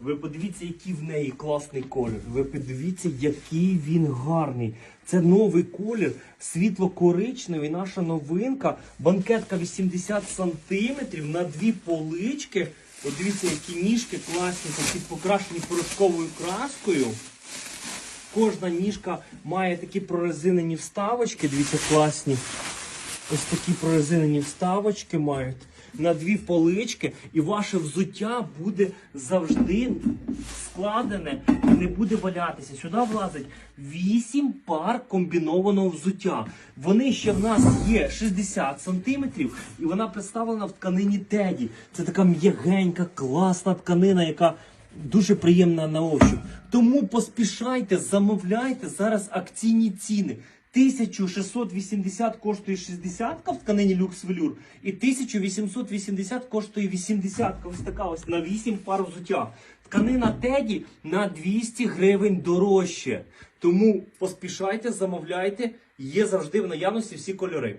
Ви подивіться, який в неї класний колір. Ви подивіться, який він гарний. Це новий колір, світло-коричневий, наша новинка. Банкетка 80 сантиметрів на дві полички. От дивіться, які ніжки класні, такі покрашені порошковою краскою. Кожна ніжка має такі прорезинені вставочки, дивіться, класні. Ось такі прорезинені вставочки мають на дві полички, і ваше взуття буде завжди складене і не буде валятися. Сюди влазить 8 пар комбінованого взуття. Вони ще в нас є 60 сантиметрів, і вона представлена в тканині Теді. Це така м'ягенька, класна тканина, яка дуже приємна на ощуп. Тому поспішайте, замовляйте зараз акційні ціни. 1680 коштує 60 в тканині люкс велюр і 1880 коштує 80 Ось така ось на 8 пар взуття. Тканина Теді на 200 гривень дорожче. Тому поспішайте, замовляйте, є завжди в наявності всі кольори.